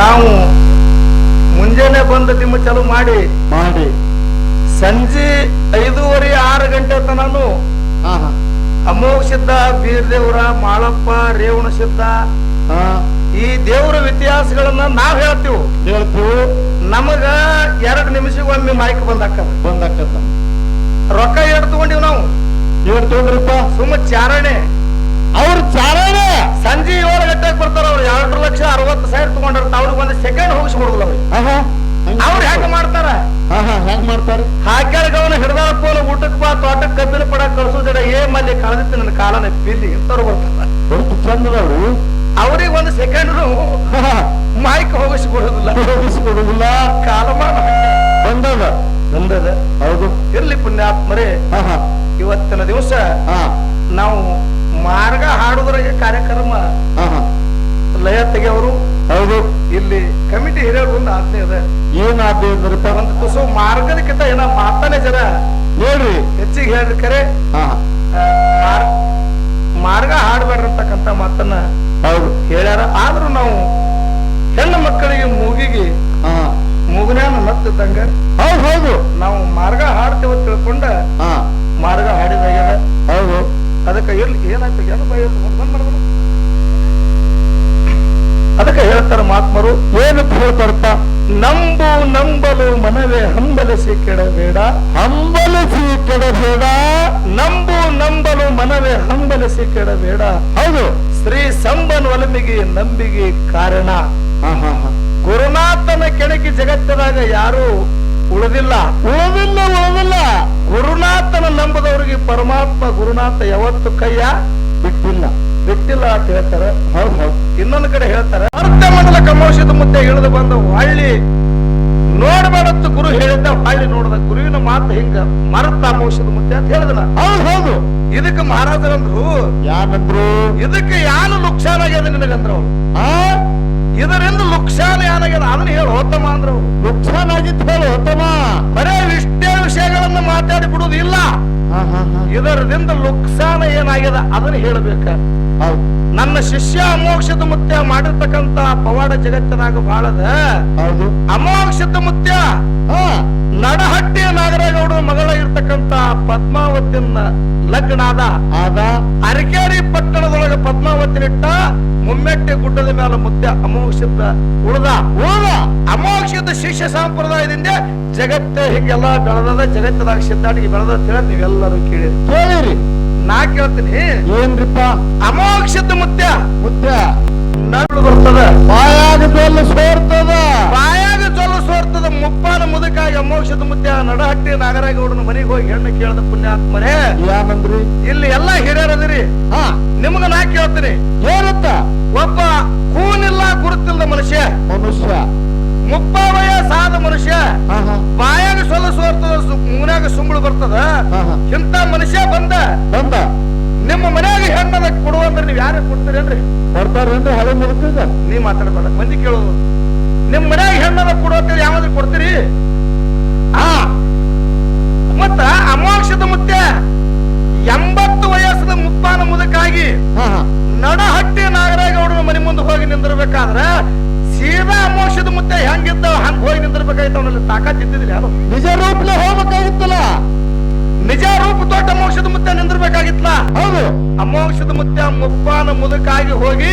ನಾವು ಮುಂಜಾನೆ ಬಂದು ನಿಮ್ಮ ಚಾಲು ಮಾಡಿ. ಮಾಡಿ. ಸಂಜೆ ಐದೂವರೆ ಆರು ಗಂಟೆ ತನನು ಅಮೋಘ ಸಿದ್ಧ ಬೀರ್ದೇವ್ರ ಮಾಳಪ್ಪ ರೇವಣ ಸಿದ್ಧ ಈ ದೇವರ ಇತಿಹಾಸಗಳನ್ನ ನಾವ್ ಹೇಳ್ತೀವಿ. ಹೇಳ್ತೀವಿ. ನಮಗ ಎರಡ್ ನಿಮಿಷಗೊಮ್ಮೆ ಮೈಕ್ ಬಂದಾಕ ಬಂದಾಕತ್ತ ರೊಕ್ಕ ಎರಡು ತಗೊಂಡಿವ್ ನಾವು. ಏನ್ ತಗೊಂಡ್ರಪ್ಪ ಸುಮ್ಮ ಚಾರಣೆ. ಅವ್ರ ಚಾರಣೆ. ಸಂಜೆ ಏಳು ಗಂಟೆಗೆ ಬರ್ತಾರ ಅವ್ರು. ಎರಡು ಲಕ್ಷ ಅರವತ್ತು ಆಹಾ. ಅವ್ರು ಹೆಂಗ್ ಮಾಡ್ತಾರ. ಹೆಂಗ್ ಮಾಡ್ತಾರೆ? ಹಾಕ್ಯಾರ ಅವನ ಹಿಡ್ದಾರ ಪೋಲ ಊಟಕ್ ಬಾ ತೋಟಕ್ ಕಬ್ಬಿನ ಪಡ ಕಳ್ಸೋದಿಡ ಏ ಮಲ್ಲಿ ಕಳೆದಿತ್ತು ನನ್ನ ಕಾಲನ ಪಿಲ್ಲಿ ಎಂತವ್ರು ಬರ್ತಾರ? ಅವ್ರಿಗೆ ಒಂದು ಸೆಕೆಂಡ್ ಮೈಕ್ ಹೋಗಿಸ್ಬಿಡುದಿಲ್ಲ ಹೋಗಿಸ್ಕೊಡುದಿಲ್ಲ. ಕಾಲಮಾನ ಬಂದದ? ಬಂದದ. ಹೌದು. ಇರ್ಲಿ ಪುಣ್ಯಾತ್ಮರೇ. ಹಾ ಹಾ ಇವತ್ತಿನ ದಿವಸ ಹಾ. ನಾವು ಮಾರ್ಗ ಹಾಡುದ್ರ ಕಾರ್ಯಕ್ರಮ. ಲಯ ತೆಗೆಯವರು ಹೌದು. ಇಲ್ಲಿ ಕಮಿಟಿ ಹಿರಿಯರು ಒಂದು ಆಜ್ಞೆ ಇದೆ. ಏನ್ ಆದ್ರಿಪ್ಪ ಒಂದು ತುಸು ಮಾರ್ಗದಕ್ಕಿಂತ ಏನ ಮಾತಾನೆ ಜನ ಹೇಳ್ರಿ. ಹೆಚ್ಚಿಗೆ ಹೇಳ್ರಿ ಕರೆ. ಮಾರ್ಗ ಹಾಡಬೇಡ್ರಿ ಅಂತಕ್ಕಂಥ ಮಾತನ್ನ ಹೌದು. ಹೇಳ್ಯಾರ. ಆದ್ರೂ ನಾವು ಹೆಣ್ಣು ಮಕ್ಕಳಿಗೆ ಮೂಗಿಗೆ ಮೂಗನ ಮತ್ತೆ ನತ್ತಿದ್ದಂಗ ಹೌದು ಹೌದು ನಾವು ಮಾರ್ಗ ಹಾಡ್ತೇವೆ ಅಂತ ತಿಳ್ಕೊಂಡ ಹಾ ಮಾರ್ಗ ಹಾಡಿದಾಗ್ಯದ ಹೌದು ಅದಕ್ಕೆ ಇರ್ಲಿ ಏನಾಯ್ತು ಏನು ಭಯ ಇಲ್ಲ, ಬಂದ್ ಬಂದ್ ಮಾಡ್ಬೋದು. ಅದಕ್ಕೆ ಮಹಾತ್ಮರು ಏನು ಹೇಳ್ತಾರಪ್ಪ ನಂಬು ನಂಬಲು ಮನವೇ ಹಂಬಲಿಸಿ ಕೆಡಬೇಡ. ಹಂಬಲಿಸಿ ಕೆಡಬೇಡ. ನಂಬು ನಂಬಲು ಮನವೇ ಹಂಬಲಿಸಿ ಕೆಡಬೇಡ. ಹೌದು. ಶ್ರೀ ಸಂಬನ್ ಒಲಮಿಗೆ ನಂಬಿಗೆ ಕಾರಣ. ಗುರುನಾಥನ ಕೆಣಕಿ ಜಗತ್ತದಾಗ ಯಾರು ಉಳಿದಿಲ್ಲ. ಉಳಿದಿಲ್ಲ ಉಳಿದಿಲ್ಲ. ಗುರುನಾಥನ ನಂಬದವರಿಗೆ ಪರಮಾತ್ಮ ಗುರುನಾಥ ಯಾವತ್ತು ಕೈಯ ಬಿಟ್ಟಿಲ್ಲ. ಬಿಟ್ಟಿಲ್ಲ ಅಂತ ಹೇಳ್ತಾರೆ. ಹೌದು ಹೌದು. ಇನ್ನೊಂದು ಕಡೆ ಹೇಳ್ತಾರೆ ಅರ್ಧ ಮಂಡಲ ಕಮೋಷದ ಮುದ್ದೆ ಇಳಿದು ಬಂದ ಹಳ್ಳಿ. ನೋಡಬೇಡತ್ತು ಗುರು ಹೇಳಿದ್ದ ಹಳ್ಳಿ ನೋಡದ ಗುರುವಿನ ಮಾತು ಹಿಂಗ ಮರತ ಅಮೋಷದ ಮುದ್ದೆ ಅಂತ ಹೇಳಿದನ ಹೌದು ಹೌದು. ಇದಕ್ಕೆ ಮಹಾರಾಜರಂದ್ರು ಯಾರಂದ್ರು ಇದಕ್ಕೆ ಯಾನು ನುಕ್ಸಾನ್ ಆಗ್ಯದ ನಿನಗಂದ್ರ ಅವ್ರು ಆ? ಇದರಿಂದ ನುಕ್ಸಾನ್ ಏನಾಗ್ಯದ ಅದನ್ನ ಹೇಳು ಹೋತಮ್ಮ ಅಂದ್ರ ಅವ್ರು ನುಕ್ಸಾನ್ ಆಗಿತ್ತು ಹೇಳು ಉತ್ತಮ ಬರೇ ಇಷ್ಟೇ ವಿಷಯಗಳನ್ನ ಮಾತಾಡಿ ಬಿಡುದು ಇಲ್ಲ ಇದರದಿಂದ ನುಕ್ಸಾನ ಏನಾಗ್ಯದ ಅದನ್ನ ಹೇಳಬೇಕ. ಹೌದು ನನ್ನ ಶಿಷ್ಯ ಅಮೋಕ್ಷದ ಮುತ್ಯ ಮಾಡಿರ್ತಕ್ಕಂತ ಪವಾಡ ಜಗತ್ತಿನಾಗ ಬಾಳದ. ಹೌದು. ಅಮೋಕ್ಷದ ಮುತ್ಯ. ಹಾ ನಡಹಟ್ಟಿ ನಾಗರೇಗೌಡ ಮಗಳ ಇರ್ತಕ್ಕಂತ ಪದ್ಮಾವತಿಯನ್ನ ಲಗ್ನ ಆದ ಆದ ಅರಕೇರಿ ಪಟ್ಟಣದೊಳಗೆ ಪದ್ಮಾವತಿನಿಟ್ಟ ಮುಮ್ಮೆಟ್ಟೆ ಗುಡ್ಡದ ಮೇಲೆ ಮುದ್ದೆ ಅಮೋಕ್ಷದ ಉಳದ. ಉಳದ. ಅಮೋಕ್ಷದ ಶಿಷ್ಯ ಸಂಪ್ರದಾಯದಿಂದ ಜಗತ್ತ ಹಿಂಗೆಲ್ಲ ಬೆಳೆದ ಜಗತ್ತದಾಗ ಸಿದ್ಧಾಟಿಗೆ ಬೆಳೆದ ತಿಳಿದ ನೀವೆಲ್ಲರೂ ಕೇಳಿರಿ. ಕೇಳಿರಿ. ನಾ ಕೇಳ್ತೀನಿ. ಏನ್ರಿಪ್ಪ? ಅಮೋಕ್ಷದ ಮುದ್ದೆ. ಮುದ್ದ. ನಡು ಅಮೋಕ್ಷದ ಮುತ್ಯ ನಡಹಟ್ಟಿ ನಾಗರಾಗೌಡನ ಮನೆಗೆ ಹೋಗಿ ಹೆಣ್ಣು ಕೇಳದ ಪುಣ್ಯಾತ್ಮರೇ ಯಾರಂದ್ರಿ ಇಲ್ಲಿ ಎಲ್ಲಾ ಹಿರಿಯರದಿರಿ. ಹಾ. ನಿಮ್ಗ ನಾ ಕೇಳ್ತೀನಿ. ಏನತ್ತ ಒಬ್ಬ ಕೂನಿಲ್ಲ ಗುರುತಿಲ್ಲದ ಮನುಷ್ಯ. ಮನುಷ್ಯ. ಮುಪ್ಪಾವಯ ಸಾದ ಮನುಷ್ಯ. ಬಾಯಾಗ ಸೊಲ ಸೋರ್ತದ ಸು- ಮೂನ್ಯಾಗ ಸುಂಬಳು ಬರ್ತದ. ಇಂತ ಮನುಷ್ಯ ಬಂದ. ಬಂದ. ನಿಮ್ಮ ಮನೆಯಾಗ ಹೆಣ್ಣದ ಕೊಡುವಂದ್ರೆ ನೀವ್ ಯಾರಿಗೆ ಕೊಡ್ತೀರೇನ್ರಿ? ಕೊಡ್ತಾರೇನ್ರಿ? ಹಳೆ ಮುಗಿದ ನೀ ಮಾತಾಡಬೇಡ. ಮಂದಿ ಕೇಳೋದು. ನಿಮ್ ಮನೆಯಾಗ ಹೆಣ್ಣದ ಕೊಡುವಂತ ಯಾವ್ದು ಕೊಡ್ತೀರಿ? ಮತ್ತ ಅಮೋಕ್ಷದ ಮುತ್ಯ ಎಂಬತ್ತು ವಯಸ್ಸದ ಮುಪ್ಪಾನ ಮುದಕಾಗಿ ನಡಹಟ್ಟಿ ನಾಗರಾಗೌಡನ ಮನೆ ಮುಂದೆ ಹೋಗಿ ನಿಂದಿರ್ಬೇಕಾದ್ರ ಸೀದಾ ಅಮೋಕ್ಷದ ಮುತ್ತೆ ಹೆಂಗಿದ್ದ ಹಂಗ ಹೋಗಿ ನಿಂದಿರ್ಬೇಕಾಯ್ತು ಅವನಲ್ಲಿ ತಾಕತ್ ಇದ್ದಿದ್ರಿ ನಿಜ ರೂಪಲೆ ಹೋಗ್ಬೇಕಾಗಿತ್ತಲ್ಲ? ನಿಜ ರೂಪ ದೊಡ್ಡ ಅಮೋಕ್ಷದ ಮುತ್ತೆ ನಿಂದಿರ್ಬೇಕಾಗಿತ್ತಲ್ಲ? ಹೌದು. ಅಮೋಕ್ಷದ ಮುತ್ತೆ ಮುಪ್ಪಾನ ಮುದಕಾಗಿ ಹೋಗಿ